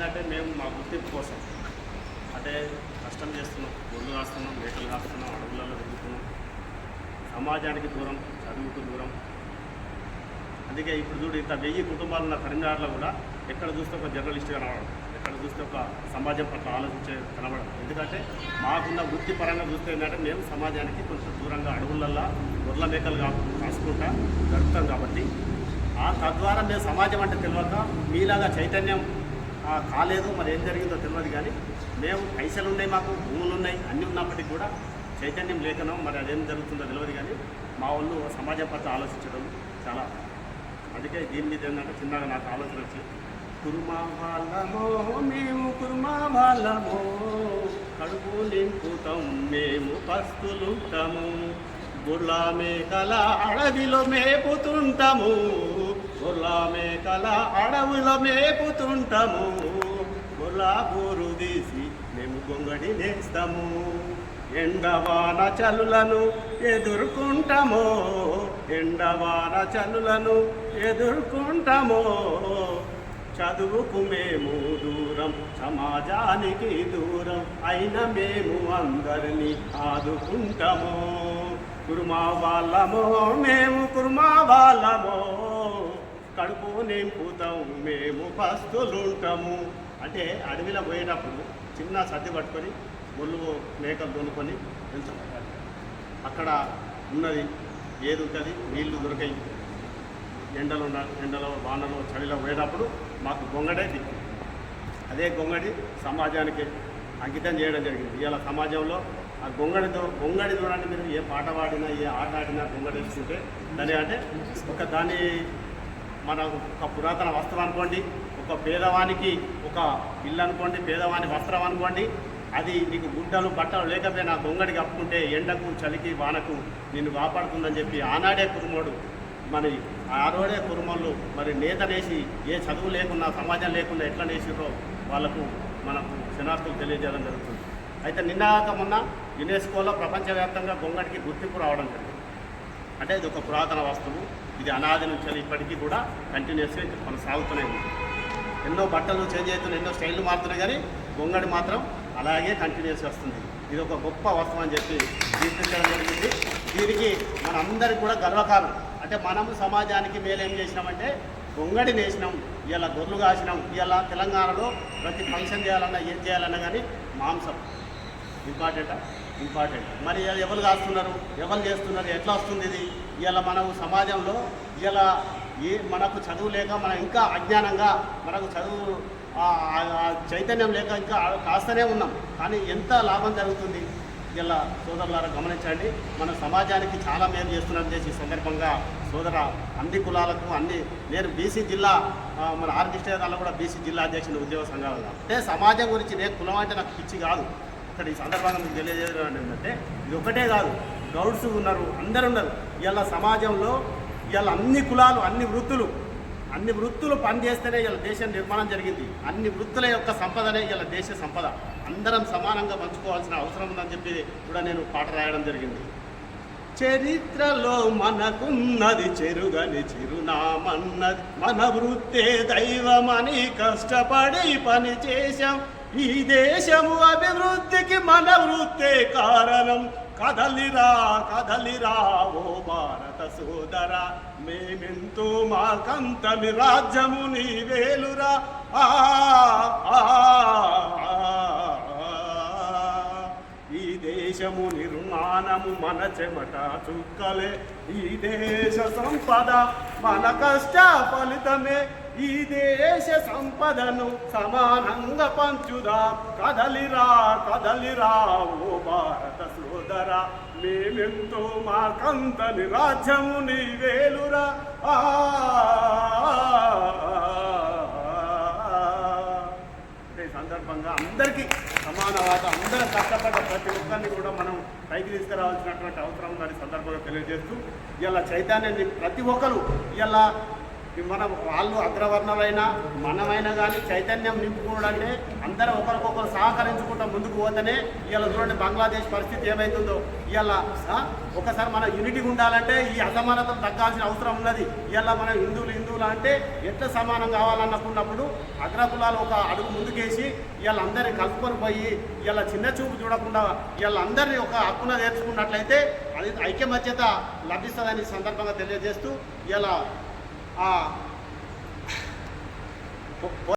ఏంటంటే మేము మా గుర్తింపు కోసం అంటే కష్టం చేస్తున్నాం ఒళ్ళు కాస్తున్నాం మేకలు కాస్తున్నాం అడవులలో తిరుగుతున్నాం. సమాజానికి దూరం చదువుకు దూరం. అందుకే ఇప్పుడు చూడు ఇంత వెయ్యి కుటుంబాలు ఉన్న కరీంనగర్లో కూడా ఎక్కడ చూస్తే ఒక జర్నలిస్ట్గా కనబడడం ఎక్కడ చూస్తే ఒక సమాజం పట్ల ఆలోచించే కనబడడం. ఎందుకంటే మాకున్న వృత్తిపరంగా చూస్తే ఏంటంటే మేము సమాజానికి కొంచెం దూరంగా అడవులల్లో గొర్రెల మేకలు కాసుకుంటా గడుపుతాం కాబట్టి. ఆ తద్వారా మేము సమాజం అంటే తెలియక మీలాగా చైతన్యం కాలేదు మరి ఏం జరిగిందో తెలియదు కానీ మేము పైసలు ఉన్నాయి మాకు భూములు ఉన్నాయి అన్నీ ఉన్నప్పటికీ కూడా చైతన్యం లేకనో మరి అదేం జరుగుతుందో తెలియదు కానీ మా వాళ్ళు సమాజం పట్ల ఆలోచించడం చాలా అందుకే దీని మీద ఏంటంటే చిన్నగా నాకు ఆలోచన వచ్చి కుర్మా వాళ్ళమో మేము కుర్మా వాళ్ళమో కడుపు నింపుతాం మేము పస్తులుంటాము. గుర్లా మేకల అడవిలో మేపుతుంటాము. గుర్ల మేకల అడవుల మేపుతుంటాము. గుర్ల బోరు తీసి మేము గొంగడి నేస్తాము ఎండవాన చలులను ఎదుర్కొంటామో. ఎండవాన చలులను ఎదుర్కొంటామో. చదువుకు మేము దూరం సమాజానికి దూరం అయిన మేము అందరినీ ఆదుకుంటాము. కుర్మా వాళ్ళమో మేము కుర్మా వాళ్ళమో. కడుపు నింపుతాం మేము పస్తులుంటాము. అంటే అడవిలో పోయేటప్పుడు చిన్న సర్ది పట్టుకొని ముళ్ళు మేకలు దొనుకొని వెళ్తాం. అక్కడ ఉన్నది ఏది ఉంటుంది? నీళ్ళు దొరకాయి. ఎండలు ఎండలో వానలో చలిలో పోయేటప్పుడు మాకు గొంగడే దిక్కు. అదే గొంగడి సమాజానికి అంకితం చేయడం జరిగింది. ఇవాళ సమాజంలో ఆ గొంగడి గొంగడి చూడండి మీరు ఏ పాట పాడినా ఏ ఆట ఆడినా గొంగడి వేసుకుంటే దాని అంటే ఒక దాని మన ఒక పురాతన వస్త్రం అనుకోండి ఒక పేదవానికి ఒక ఇల్లు అనుకోండి పేదవాని వస్త్రం అనుకోండి అది నీకు గుడ్డలు బట్టలు లేకపోయినా దొంగడి కప్పుకుంటే ఎండకు చలికి వానకు నిన్ను కాపాడుతుందని చెప్పి ఆనాడే కురుమోడు మరి ఆరోడే కురుమలు మరి నేత నేసి ఏ చదువు లేకున్నా సమాజం లేకుండా ఎట్లా నేసిరో వాళ్ళకు మనకు శనార్థులు తెలియజేయడం జరుగుతుంది. అయితే నిన్నాక మొన్న యునెస్కోలో ప్రపంచవ్యాప్తంగా గొంగడికి గుర్తింపు రావడం జరిగింది. అంటే ఇది ఒక పురాతన వస్తువు. ఇది అనాది నుంచి ఇప్పటికీ కూడా కంటిన్యూస్గా ఇది కొనసాగుతూనే ఉంది. ఎన్నో బట్టలు చేంజ్ అవుతున్నాయి ఎన్నో స్టైళ్ళు మారుతున్నాయి కానీ గొంగడి మాత్రం అలాగే కంటిన్యూస్ వస్తుంది. ఇది ఒక గొప్ప వస్తువు అని చెప్పి గుర్తించడం జరిగింది. దీనికి మనందరికి కూడా గర్వకారణం. అంటే మనము సమాజానికి మేలేం చేసినామంటే గొంగడి నేసినాం ఇలా గొర్రెలు కాసినాం ఇలా తెలంగాణలో ప్రతి ఫంక్షన్ చేయాలన్నా ఏం చేయాలన్నా కానీ మాంసం. ఇంపార్టెంటా ఇంపార్టెంట్ మరి ఇలా ఎవరు కాస్తున్నారు? ఎవరు చేస్తున్నారు? ఎట్లా వస్తుంది ఇది? ఇలా మనం సమాజంలో ఇలా ఏ మనకు చదువు లేక మనం ఇంకా అజ్ఞానంగా మనకు చదువు చైతన్యం లేక ఇంకా కాస్తూనే ఉన్నాం. కానీ ఎంత లాభం జరుగుతుంది? ఇలా సోదరులారా గమనించండి. మన సమాజానికి చాలా మేలు చేస్తున్నారని చేసి సందర్భంగా సోదర అన్ని కులాలకు అన్ని నేను బీసీ జిల్లా మన ఆర్ కూడా బీసీ జిల్లా అధ్యక్షుడు ఉద్యోగ సంఘాలుగా. అంటే సమాజం గురించి నేను కులం అంటే నాకు పిచ్చి కాదు. ఇక్కడ ఈ సందర్భంగా మీకు తెలియజేయడం ఏంటంటే ఇది ఒకటే కాదు. గౌడ్స్ ఉన్నారు అందరు ఉన్నారు. ఇలా సమాజంలో ఇలా అన్ని కులాలు అన్ని వృత్తులు అన్ని వృత్తులు పనిచేస్తేనే ఇలా దేశం నిర్మాణం జరిగింది. అన్ని వృత్తుల యొక్క సంపదనే ఇలా దేశ సంపద. అందరం సమానంగా పంచుకోవాల్సిన అవసరం ఉందని చెప్పి కూడా నేను పాట రాయడం జరిగింది. చరిత్రలో మనకున్నది చెరుగని చిరునామన్నది. మన వృత్తే దైవమని కష్టపడి పని చేశాం. ఈ దేశము అభివృద్ధికి మన వృత్తే కారణం. కదలిరా కదలిరా ఓ భారత సోదర మేమెంతో మాకంతమి రాజ్యము నీ వేలురా ఈ దేశము నిర్మాణము మన చెమట చుక్కలే. ఈ దేశ సంపద మన కష్ట ఫలితమే ఈ దేశ సంపదను సమానంగా పంచుదా. కదలిరా కదలిరా ఓ భారత సోదరా మేమెంతో మాకంతని రాజ్యము నీ వేలురా ఆ. ఈ సందర్భంగా అందరికీ సమాన వాట కష్టపడ్డ ప్రతి ఒక్కరిని కూడా మనం పైకి తీసుకురావాల్సినటువంటి అవసరం ఉందని సందర్భంగా తెలియజేస్తూ ఇలా చైతన్యాన్ని ప్రతి ఒక్కరు ఇలా మన వాళ్ళు అగ్రవర్ణమైనా మనమైనా కానీ చైతన్యం నింపుకోవడంటే అందరూ ఒకరికొకరు సహకరించుకుంటూ ముందుకు పోతేనే ఇవాళ చూడండి బంగ్లాదేశ్ పరిస్థితి ఏమవుతుందో ఇవాళ ఒకసారి మన యూనిటీ ఉండాలంటే ఈ అసమానతలు తగ్గాల్సిన అవసరం ఉన్నది. ఇవాళ మన హిందువులు హిందువులు అంటే ఎట్లా సమానం కావాలనుకున్నప్పుడు అగ్రకులాలు ఒక అడుగు ముందుకేసి వీళ్ళందరినీ కలుపుకొని పోయి ఇవాళ చిన్న చూపు చూడకుండా వీళ్ళందరినీ ఒక హక్కున నేర్చుకున్నట్లయితే అది ఐక్యమత్యత లభిస్తుందని సందర్భంగా తెలియజేస్తూ ఇలా 啊。我我